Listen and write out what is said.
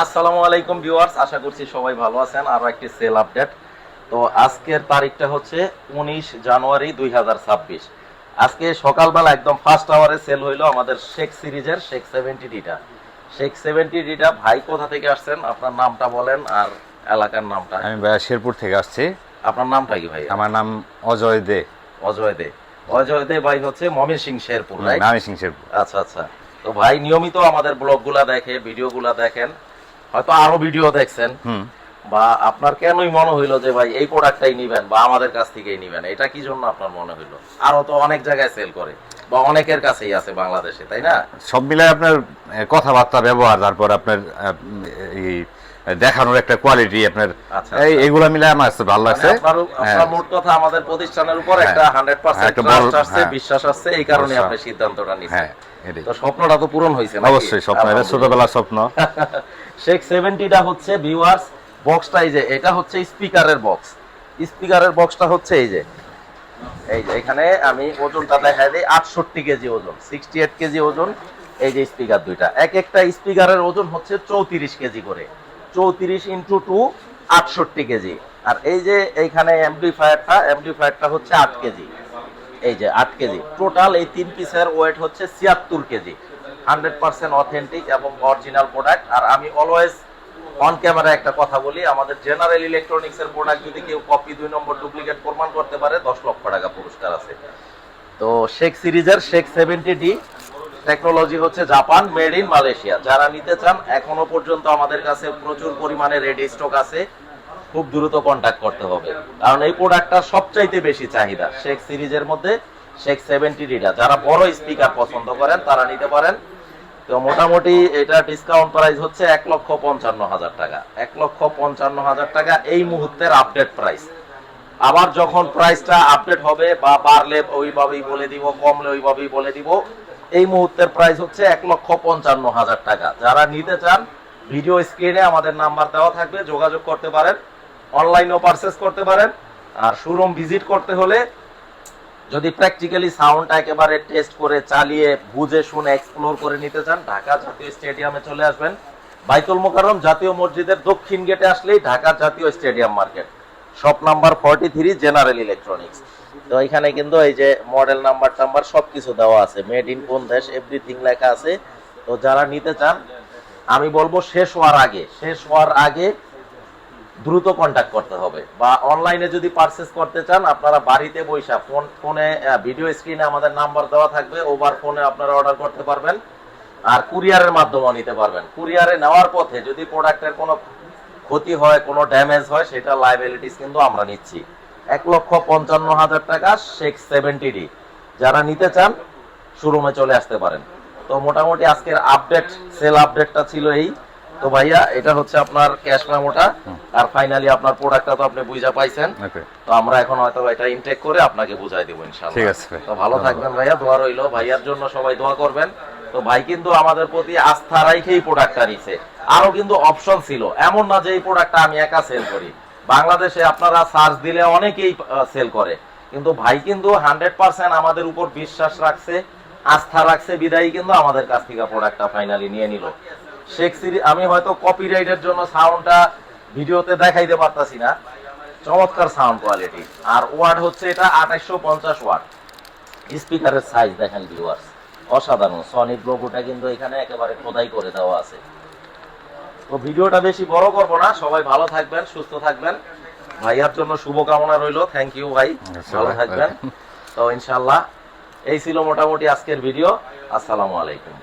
আসসালামু আলাইকুম ভিউয়ার্স আশা করছি সবাই ভালো আছেন। আরও একটি সেল আপডেট। তো আজকের তারিখটা হচ্ছে উনিশ জানুয়ারি দুই আজকে সকালবেলা একদম ফার্স্ট আওয়ারে সেল হইল আমাদের শেখ সিরিজের শেখ সেভেন্টি ডিটা শেখ সেভেন্টি ডিটা ভাই কোথা থেকে আসছেন? আপনার নামটা বলেন আর এলাকার নামটা। আমি ভাইয়া শেরপুর থেকে আসছি। আপনার নামটা কি ভাই আমার নাম অজয় দে। অজয় দে। অজয় দে ভাই হচ্ছে মমিন সিং শেরপুর? আমি সিং শেরপুর। আচ্ছা আচ্ছা। তো ভাই নিয়মিত আমাদের ব্লগগুলা দেখে ভিডিওগুলা দেখেন। হয়তো আরও ভিডিও দেখছেন বা আপনার কেনই মনে হইল যে ভাই এই প্রোডাক্টটাই নিবেন বা আমাদের কাছ থেকেই নিবেন এটা কি জন্য আপনার মনে হইল আরও তো অনেক জায়গায় সেল করে বা অনেকের কাছেই আছে বাংলাদেশে তাই না সব আপনার কথাবার্তা ব্যবহার তারপর আপনার এই দেখানোর একটা কোয়ালিটি আপনার আচ্ছা, এই আচ্ছা। এগুলা মিলাই আমার ভালো মানে লাগছে আপনার হ্যাঁ। মোট কথা আমাদের প্রতিষ্ঠানের উপর হ্যাঁ। একটা হান্ড্রেড হ্যাঁ, পার্সেন্ট একটা বড়- আসছে হ্যাঁ। বিশ্বাস আসছে এই কারণে। আপনি সিদ্ধান্তটা তো স্বপ্নটা তো পূরণ হয়েছে অবশ্যই স্বপ্ন। ছোটবেলার স্বপ্ন শেখ সেভেন্টিটা হচ্ছে ভিউয়ার্স বক্সটা এই যে, এটা হচ্ছে স্পিকারের বক্স স্পিকারের বক্সটা হচ্ছে এই যে এই যে, এখানে আমি ওজনটা দেখা দিই, আটষট্টি কেজি ওজন সিক্সটি এইট কেজি ওজন, এই যে স্পিকার দুইটা। এক একটা স্পিকারের ওজন হচ্ছে চৌত্রিশ কেজি করে, চৌত্রিশ ইন্টু টু আটষট্টি কেজি। আর এই যে এইখানে এমপ্লিফায়ারটা এমপ্লিফায়ারটা হচ্ছে আট কেজি, এই যে আট কেজি। টোটাল এই তিন পিসের ওয়েট হচ্ছে ছিয়াত্তর কেজি। হান্ড্রেড পার্সেন্ট অথেন্টিক এবং অরিজিনাল প্রোডাক্ট। আর আমি অলওয়েজ অন ক্যামেরা একটা কথা বলি, আমাদের জেনারেল ইলেকট্রনিক্স এর প্রোডাক্ট যদি কেউ কপি দুই নম্বর ডুপ্লিকেট প্রমাণ করতে পারে, দশ লক্ষ টাকা পুরস্কার আছে। তো শেখ সিরিজের শেখ সেভেন্টি ডি টেকনোলজি হচ্ছে জাপান, মেড ইন মালয়েশিয়া। যারা নিতে চান, এখনও পর্যন্ত আমাদের কাছে প্রচুর পরিমাণে রেডি স্টক আছে। খুব দ্রুত কন্ট্যাক্ট করতে হবে। কারণ এই প্রোডাক্টটা সবচাইতে বেশি চাহিদা শেখ সিরিজের মধ্যে, শেখ সেভেন্টি ডিটা যারা বড় স্পিকার পছন্দ করেন, তারা নিতে পারেন। তো মোটামুটি এটা ডিসকাউন্ট প্রাইস হচ্ছে এক লক্ষ পঞ্চান্ন হাজার টাকা। এক লক্ষ পঞ্চান্ন হাজার টাকা এই মুহূর্তের আপডেট প্রাইস আবার যখন প্রাইসটা আপডেট হবে বা বাড়লে ওইভাবেই বলে দিব, কমলে ওইভাবেই বলে দিব, এই মুহূর্তের প্রাইস হচ্ছে এক লক্ষ পঞ্চান্ন হাজার টাকা। যারা নিতে চান ভিডিও স্ক্রিনে আমাদের নাম্বার দেওয়া থাকবে, যোগাযোগ করতে পারেন অনলাইনেও পারচেস করতে পারেন, আর শোরুম ভিজিট করতে হলে যদি প্র্যাকটিক্যালি সাউন্ডটা একেবারে টেস্ট করে চালিয়ে, বুঝে, শুনে এক্সপ্লোর করে নিতে চান, ঢাকা জাতীয় স্টেডিয়ামে চলে আসবেন। বাইতুল মোকাররম জাতীয় মসজিদের দক্ষিণ গেটে আসলেই ঢাকা জাতীয় stadium market shop number forty three general electronics তো এখানে কিন্তু এই যে মডেল নাম্বার টাম্বার সবকিছু দেওয়া আছে। মেড ইন কোন দেশ এভরিথিং লেখা আছে। তো যারা নিতে চান, আমি বলব শেষ হওয়ার আগে, শেষ হওয়ার আগে দ্রুত কন্ট্যাক্ট করতে হবে। বা অনলাইনে যদি পারচেস করতে চান, আপনারা বাড়িতে বৈশা ফোন ফোনে ভিডিও স্ক্রিনে আমাদের নাম্বার দেওয়া থাকবে ওভার ফোনে আপনারা অর্ডার করতে পারবেন। আর কুরিয়ারের মাধ্যমেও নিতে পারবেন। কুরিয়ারে নেওয়ার পথে যদি প্রোডাক্টের কোনো ক্ষতি হয়, কোনো ড্যামেজ হয়, সেটা লাইবিলিটিস কিন্তু আমরা নিচ্ছি। এক লক্ষ পঞ্চান্ন হাজার টাকা শেখ সেভেন্টি ডি যারা নিতে চান শোরুমে চলে আসতে পারেন। তো মোটামুটি আজকের আপডেট সেল আপডেটটা ছিল এই। তো ভাইয়া এটা হচ্ছে আপনার ক্যাশ মেমোটা আর ফাইনালি আপনার প্রোডাক্টটা তো আপনি বুঝা পাইছেন। তো আমরা এখন হয়তো এটা ইনটেক করে আপনাকে বুঝাই দেবো ইনশাআল্লাহ। ঠিক আছে তো ভালো থাকবেন ভাইয়া দোয়া রইল। ভাইয়ার জন্য সবাই দোয়া করবেন। তো ভাই কিন্তু আমাদের প্রতি আস্থা রাখেই প্রোডাক্টটা নিছে। আরও কিন্তু অপশন ছিল। এমন না যে এই প্রোডাক্টটা আমি একা সেল করি। বাংলাদেশে আপনারা সার্চ দিলে অনেকেই সেল করে। কিন্তু ভাই কিন্তু হান্ড্রেড পার্সেন্ট আমাদের উপর বিশ্বাস রাখছে আস্থা রাখছে বিদায়ী কিন্তু আমাদের কাছ থেকে প্রোডাক্টটা ফাইনালি নিয়ে নিল। শেখ সিরি আমি হয়তো কপিরাইটের জন্য সাউন্ডটা ভিডিওতে দেখাইতে পারতাছি না। চমৎকার সাউন্ড কোয়ালিটি আর ওয়াট হচ্ছে এটা আঠাইশো পঞ্চাশ ওয়াট স্পিকারের সাইজ দেখেন ভিউয়ার্স অসাধারণ। সনিক লোগোটা কিন্তু এখানে একেবারে খোদাই করে দেওয়া আছে। তো ভিডিওটা বেশি বড় করব না। সবাই ভালো থাকবেন সুস্থ থাকবেন। ভাইয়ার জন্য শুভকামনা রইল। থ্যাংক ইউ ভাই। আচ্ছা, ভালো থাকবেন। তো ইনশাল্লাহ এই ছিল মোটামুটি আজকের ভিডিও। আসসালামু আলাইকুম।